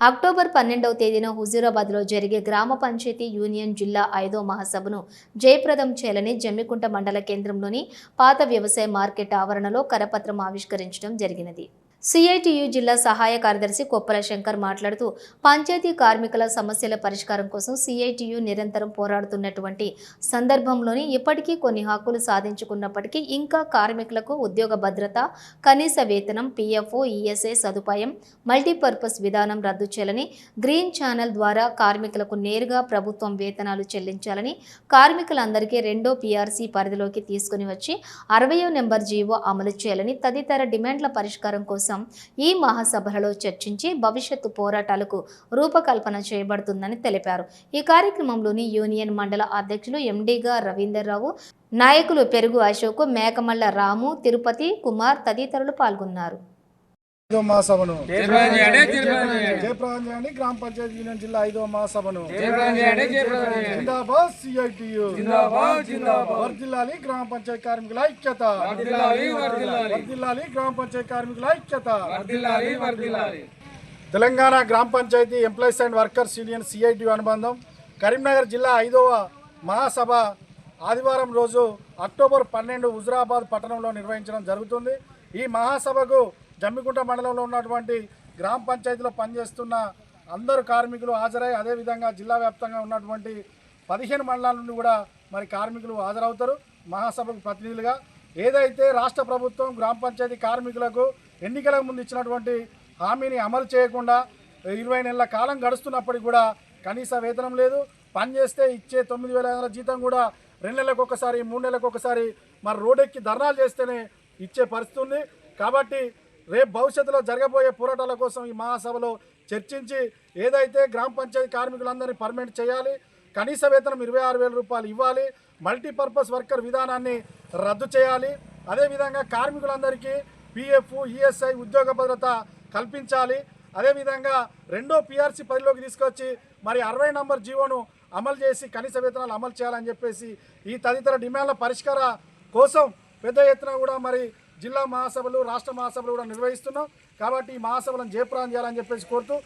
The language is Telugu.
అక్టోబర్ పన్నెండవ తేదీన హుజూరాబాద్లో జరిగే గ్రామ పంచాయతీ యూనియన్ జిల్లా ఐదో మహాసభను జయప్రదం చేయాలని జమ్మికుంట మండల కేంద్రంలోని పాత వ్యవసాయ మార్కెట్ ఆవరణలో కరపత్రం ఆవిష్కరించడం జరిగినది. సిఐటియు జిల్లా సహాయ కార్యదర్శి కొప్పల శంకర్ మాట్లాడుతూ పంచాయతీ కార్మికుల సమస్యల పరిష్కారం కోసం సిఐటియు నిరంతరం పోరాడుతున్నటువంటి సందర్భంలోని ఇప్పటికీ కొన్ని హక్కులు సాధించుకున్నప్పటికీ ఇంకా కార్మికులకు ఉద్యోగ భద్రత కనీస వేతనం పిఎఫ్ఓ ఈఎస్ఐ సదుపాయం మల్టీపర్పస్ విధానం రద్దు చేయాలని గ్రీన్ ఛానల్ ద్వారా కార్మికులకు నేరుగా ప్రభుత్వం వేతనాలు చెల్లించాలని కార్మికులందరికీ రెండో పీఆర్సీ పరిధిలోకి తీసుకుని వచ్చి అరవయో నెంబర్ జీవో అమలు చేయాలని తదితర డిమాండ్ల పరిష్కారం కోసం ఈ మహాసభలలో చర్చించి భవిష్యత్తు పోరాటాలకు రూపకల్పన చేయబడుతుందని తెలిపారు. ఈ కార్యక్రమంలోని యూనియన్ మండల అధ్యక్షులు ఎండీగా రవీందర్రావు నాయకులు పెరుగు అశోక్ మేకమల్ల రాము తిరుపతి కుమార్ తదితరులు పాల్గొన్నారు. ఐదో మహాసభను. జయప్రదం చేయండి గ్రామ పంచాయతీ యూనియన్ జిల్లా ఐదో మహాసభను. జిందాబాద్ సిఐటియు. వర్దిల్లాలి గ్రామ పంచాయతీ కార్మికుల ఐక్యత. వర్దిల్లాలి గ్రామ పంచాయతీ కార్మికుల ఐక్యత. తెలంగాణ గ్రామ panchayat employees and workers union CITU అనుబంధం కరీంనగర్ జిల్లా ఐదవ మహాసభ ఆదివారం రోజు అక్టోబర్ పన్నెండు హుజురాబాద్ పట్టణంలో నిర్వహించడం జరుగుతుంది. ఈ మహాసభకు జమ్మికుంట మండలంలో ఉన్నటువంటి గ్రామ పంచాయతీలో పనిచేస్తున్న అందరు కార్మికులు హాజరై అదేవిధంగా జిల్లా వ్యాప్తంగా ఉన్నటువంటి పదిహేను మండలాల నుండి కూడా మరి కార్మికులు హాజరవుతారు. మహాసభకు ప్రతినిధులుగా ఏదైతే రాష్ట్ర ప్రభుత్వం గ్రామ పంచాయతీ కార్మికులకు ఎన్నికల ముందు ఇచ్చినటువంటి హామీని అమలు చేయకుండా ఇరవై నెలల కాలం గడుస్తున్నప్పటికీ కూడా కనీస వేతనం లేదు. పని చేస్తే ఇచ్చే తొమ్మిది వేల ఐదు వందల జీతం కూడా రెండు నెలలకు ఒకసారి మూడు నెలలకు ఒకసారి మరి రోడ్డెక్కి ధర్నాలు చేస్తేనే ఇచ్చే పరిస్థితి ఉంది. కాబట్టి రేపు భవిష్యత్తులో జరగబోయే పోరాటాల కోసం ఈ మహాసభలో చర్చించి ఏదైతే గ్రామ పంచాయతీ కార్మికులందరినీ పర్మనెంట్ చేయాలి కనీస వేతనం ఇరవై ఆరు వేల రూపాయలు ఇవ్వాలి మల్టీపర్పస్ వర్కర్ విధానాన్ని రద్దు చేయాలి అదేవిధంగా కార్మికులందరికీ పిఎఫ్ ఈఎస్ఐ ఉద్యోగ భద్రత కల్పించాలి అదేవిధంగా రెండో పిఆర్సీ పరిధిలోకి తీసుకొచ్చి మరి అరవై నంబర్ జీవోను అమలు చేసి కనీస వేతనాలు అమలు చేయాలని చెప్పేసి ఈ తదితర డిమాండ్ల పరిష్కార కోసం పెద్ద ఎత్తున కూడా మరి జిల్లా మహాసభలు రాష్ట్ర మహాసభలు కూడా నిర్వహిస్తున్నాం. కాబట్టి ఈ మహాసభలను జయప్రాణం చేయాలని చెప్పేసి కోరుతూ